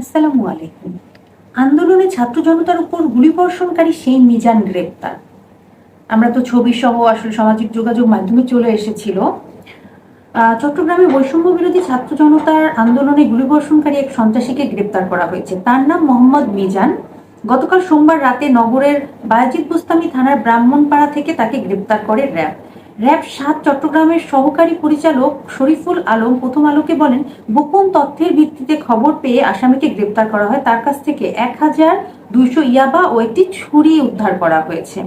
আসসালামু আলাইকুম। আন্দোলনে ছাত্র জনতার উপর গুলিবর্ষণকারী সেই মিজান গ্রেপ্তার। আমরা তো ছবি সহ আসলে সামাজিক যোগাযোগ মাধ্যমে চলে এসেছিল। চট্টগ্রামে বৈষম্য বিরোধী ছাত্র জনতার আন্দোলনে গুলিবর্ষণকারী এক সন্ত্রাসীকে গ্রেপ্তার করা হয়েছে। তার নাম মোহাম্মদ মিজান। গতকাল সোমবার রাতে নগরের বায়াজিৎ বুস্তামি থানার ব্রাহ্মণপাড়া থেকে তাকে গ্রেপ্তার করে র্যাব। র্যাব সাত চট্টগ্রামের সহকারী পরিচালক শরীফুল আলম প্রথম আলোকে বলেন, গোপন তথ্যের ভিত্তিতে খবর পেয়ে আসামিকে গ্রেপ্তার করা হয়। তার কাছ থেকে এক হাজার দুইশো ইয়াবা ও একটি ছুরি উদ্ধার করা হয়েছে।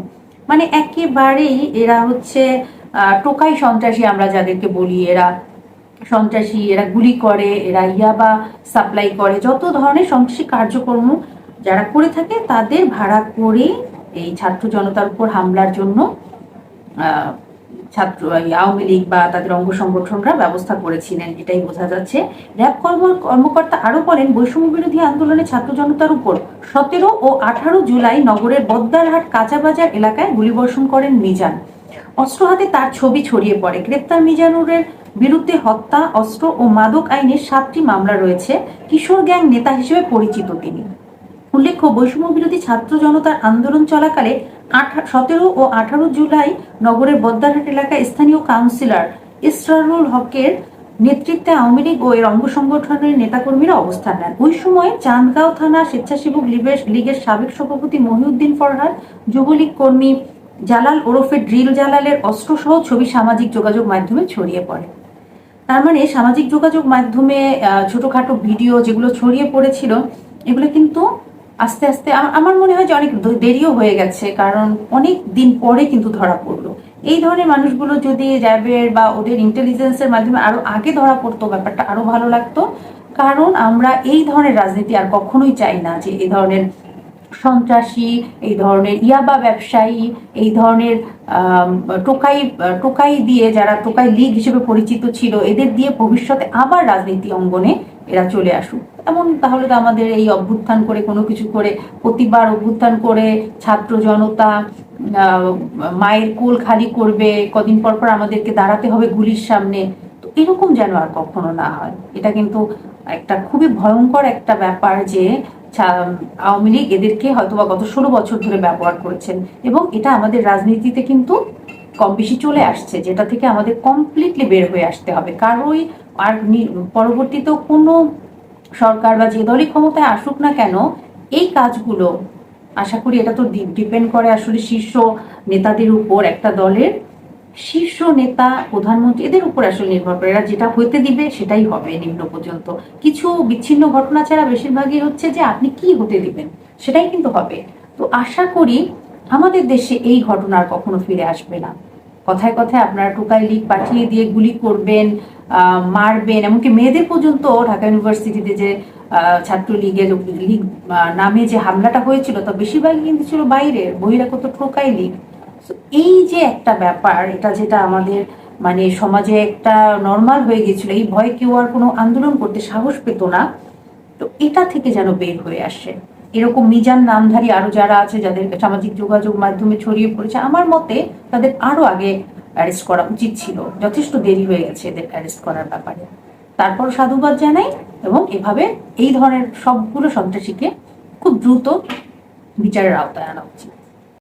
মানে একেবারেই এরা হচ্ছে টোকাই সন্ত্রাসী আমরা যাদেরকে বলি, এরা সন্ত্রাসী, এরা গুলি করে, এরা ইয়াবা সাপ্লাই করে। যত ধরনের সন্ত্রাসী কার্যক্রম যারা করে থাকে, তাদের ভাড়া করে এই ছাত্র জনতার উপর হামলার জন্য ছাত্র আওয়ামী লীগ বা তাদের অঙ্গ সংগঠনরা ব্যবস্থা করেছিলেন, এটাই বোঝা যাচ্ছে। র্যাব কর্ম- কর্মকর্তা আরও বলেন, বৈষম্য বিরোধী আন্দোলনে ছাত্র জনতার উপর সতেরো ও আঠারো জুলাই নগরের বদ্দারহাট কাঁচাবাজার এলাকায় গুলিবর্ষণ করেন মিজান। অস্ত্র হাতে তার ছবি ছড়িয়ে পড়ে। গ্রেপ্তার মিজানুরের বিরুদ্ধে হত্যা, অস্ত্র ও মাদক আইনের সাতটি মামলা রয়েছে। কিশোর গ্যাং নেতা হিসেবে পরিচিত তিনি। উল্লেখ্য, বৈষম্য বিরোধী ছাত্র জনতার আন্দোলন চলাকালে সতেরো ও আঠারো জুলাই নগরের বদ্দারহাট এলাকায় স্থানীয় কাউন্সিলর ইসরারুল হকের নেতৃত্বে আওয়ামী লীগ ও এর অঙ্গ সংগঠনের নেতাকর্মীরা অবস্থান নেন। ওই সময় চাঁদগাঁও থানা স্বেচ্ছাসেবক লীগের সাবেক সভাপতি মহিউদ্দিন ফরহাদ, যুবলীগ কর্মী জালাল ওরফে ড্রিল জালালের অস্ত্রসহ ছবি সামাজিক যোগাযোগ মাধ্যমে ছড়িয়ে পড়ে। তার মানে সামাজিক যোগাযোগ মাধ্যমে ছোটখাটো ভিডিও যেগুলো ছড়িয়ে পড়েছিল, এগুলো কিন্তু আস্তে আস্তে আমার মনে হয় যে অনেক দেরিও হয়ে গেছে, কারণ অনেক দিন পরে কিন্তু ধরা পড়ল। এই ধরনের মানুষগুলো যদি র্যাবের বা ওদের ইন্টেলিজেন্সের মাধ্যমে আরও আগে ধরা পড়তো, ব্যাপারটা আরও ভালো লাগতো। কারণ আমরা এই ধরনের রাজনীতি আর কখনোই চাই না যে এই ধরনের সন্ত্রাসী, এই ধরনের ইয়াবা ব্যবসায়ী, এই ধরনের টোকাই টোকাই দিয়ে যারা টোকাই লীগ হিসেবে পরিচিত ছিল, এদের দিয়ে ভবিষ্যতে আবার রাজনীতি অঙ্গনে এরা চলে আসুক। এমন তাহলে তো আমাদের এই অভ্যুত্থান করে, কোনো কিছু করে, প্রতিবার অভ্যুত্থান করে ছাত্র জনতা মায়ের কোল খালি করবে, কদিন পর পর আমাদেরকে দাঁড়াতে হবে গুলির সামনে। তো এরকম যেন আর কখনো না হয়। এটা কিন্তু একটা খুবই ভয়ঙ্কর একটা ব্যাপার যে আওয়ামী লীগ এদেরকে হয়তো বা গত ষোলো বছর ধরে ব্যবহার করেছেন এবং এটা আমাদের রাজনীতিতে কিন্তু কম বেশি চলে আসছে, যেটা থেকে আমাদের কমপ্লিটলি বের হয়ে আসতে হবে। কারোই আর পরবর্তীতেও কোনো সরকার বা যে দলই ক্ষমতায় আসুক না কেন, এই কাজগুলো, আশা করি এটা তো ডিপেন্ড করে আসলে শীর্ষ নেতাদের উপর, একটা দলের শীর্ষ নেতা, প্রধানমন্ত্রী, এদের উপর আসলে নির্ভর করে। এরা যেটা হইতে দিবে সেটাই হবে নিম্ন পর্যন্ত। কিছু বিচ্ছিন্ন ঘটনা ছাড়া বেশিরভাগই হচ্ছে যে আপনি কি হতে দিবেন, সেটাই কিন্তু হবে। তো আশা করি আমাদের দেশে এই ঘটনা আর কখনো ফিরে আসবে না। কথায় কথায় আপনারা টোকাই লিগ পাঠিয়ে দিয়ে গুলি করবেন মারবেন। এমনকি মেয়েদের পর্যন্ত ঢাকা ইউনিভার্সিটিতে যে আহ, ছাত্র লীগের লীগ নামে যে হামলাটা হয়েছিল তা বেশিরভাগই কিন্তু ছিল বাইরের বহিরাগত টোকাই লীগ। এই যে একটা ব্যাপার এটা যেটা আমাদের মানে সমাজে একটা নর্মাল হয়ে গেছিল এই ভয় কেউ আর কোনো আন্দোলন করতে সাহস পেত না। তো এটা থেকে যেন বের হয়ে আসে। এরকম মিজান নামধারী আরও যারা আছে, যাদের সামাজিক যোগাযোগ মাধ্যমে ছড়িয়ে পড়েছে, আমার মতে তাদের আরও আগে অ্যারেস্ট করা উচিত ছিল। যথেষ্ট দেরি হয়ে গেছে এদের অ্যারেস্ট করার ব্যাপারে। তারপর সাধুবাদ জানাই এবং এভাবে এই ধরনের সবগুলো সন্ত্রাসীকে খুব দ্রুত বিচারের আওতায় আনা উচিত।